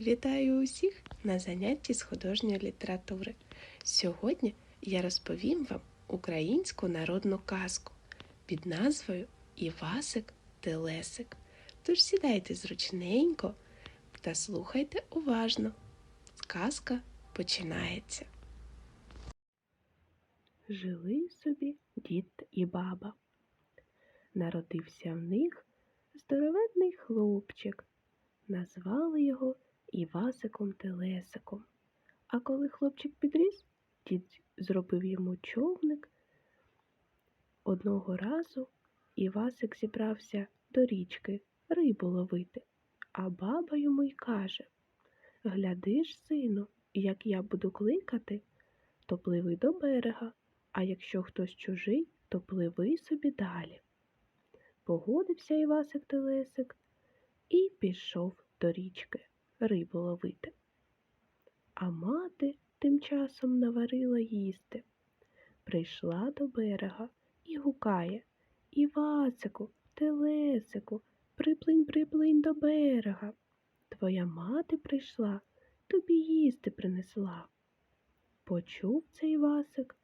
Вітаю усіх на занятті з художньої літератури. Сьогодні я розповім вам українську народну казку під назвою Івасик Телесик. Тож сідайте зручненько та слухайте уважно. Сказка починається. Жили собі дід і баба. Народився в них здоровенний хлопчик. Назвали його Івасиком Телесиком. А коли хлопчик підріс, дід зробив йому човник. Одного разу Івасик зібрався до річки рибу ловити, а баба йому й каже Гляди ж, сину, як я буду кликати, то пливи до берега, а якщо хтось чужий, то пливи собі далі. Погодився Івасик Телесик і пішов до річки рибу ловити. А мати тим часом наварила їсти. Прийшла до берега і гукає Івасику, телесику, приплинь, приплинь до берега. Твоя мати прийшла, тобі їсти принесла. Почув цей Івасик,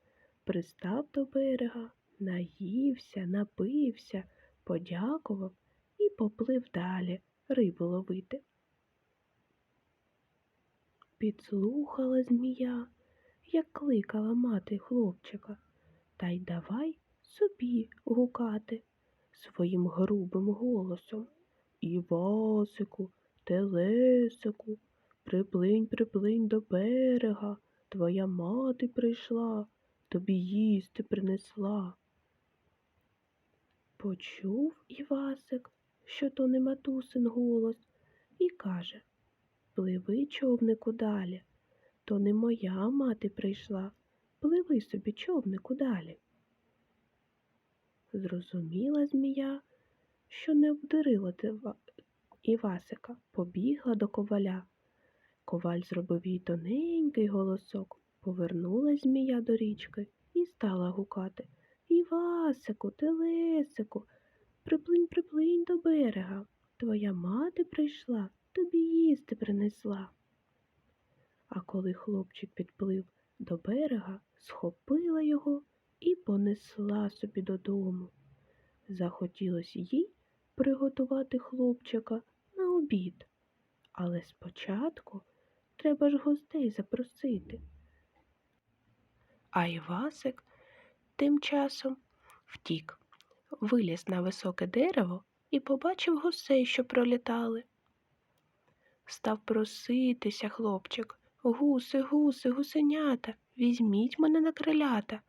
пристав до берега, наївся, напився, подякував і поплив далі рибу ловити. Підслухала змія, як кликала мати хлопчика, та й давай собі гукати своїм грубим голосом. Івасику, телесику, приплинь, приплинь до берега, твоя мати прийшла, тобі їсти принесла. Почув Івасик, що то не матусин голос, і каже Пливи, човнику, далі. То не моя мати прийшла. Пливи собі, човнику, далі. Зрозуміла змія, що не обдурила Тива- Івасика, побігла до коваля. Коваль зробив їй тоненький голосок, повернула змія до річки і стала гукати Івасику, телесику, приплинь, приплинь до берега. Твоя мати прийшла, тобі їсти принесла. А коли хлопчик підплив до берега, схопила його і понесла собі додому. Захотілося їй приготувати хлопчика на обід. Але спочатку треба ж гостей запросити. А Івасик тим часом втік, виліз на високе дерево і побачив гусей, що пролітали. Став проситися хлопчик. Гуси, гуси, гусенята, візьміть мене на крилята.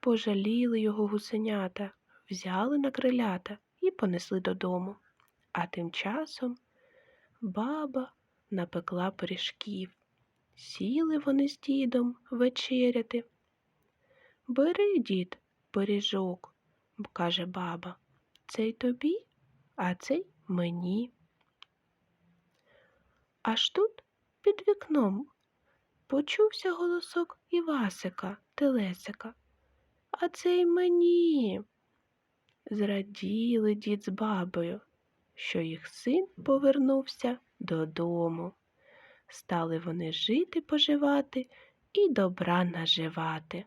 Пожаліли його гусенята, взяли на крилята і понесли додому. А тим часом баба напекла пиріжків. Сіли вони з дідом вечеряти. Бери, дід, пиріжок, каже баба. Цей тобі, а цей мені. Аж тут під вікном почувся голосок Івасика, телесика. А це й мені. Зраділи дід з бабою, що їх син повернувся додому. Стали вони жити, поживати і добра наживати.